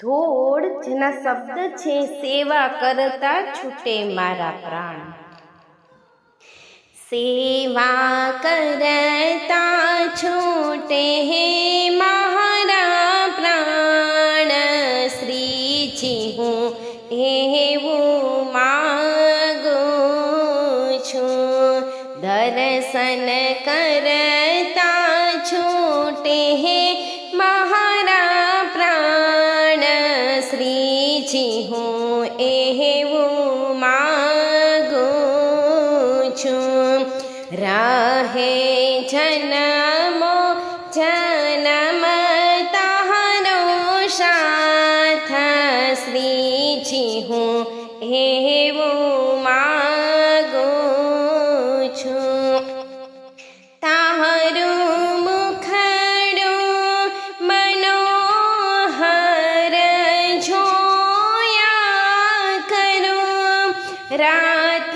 ધોળ જેના શબ્દ છે સેવા કરતા છૂટે મારા પ્રાણ સેવા કરતા છૂટે હે મારા પ્રાણ શ્રીજી હું એવું માગું છું દર્શન કરતા છૂટે હે મારા રાહે જનમો જનમ તારો સાથ શ્રીજી હું એવું માગું છું તારું મુખડું મનોહર જોયા કરું રાત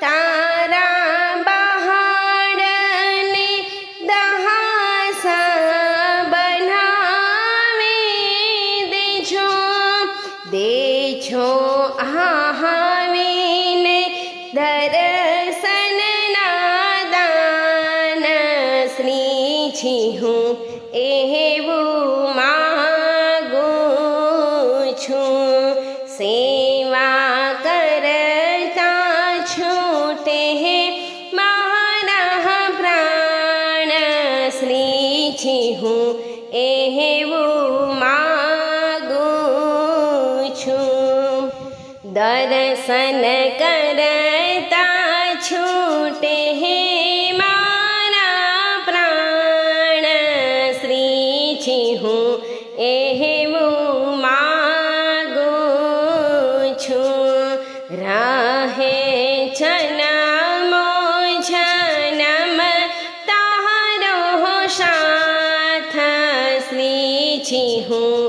તારા બહારને દહાસ બનાવી દેજો. દેજો આવીને દર્શન શ્રીજી હું એવું માગું છું. દર્શન કરતા છૂટે हो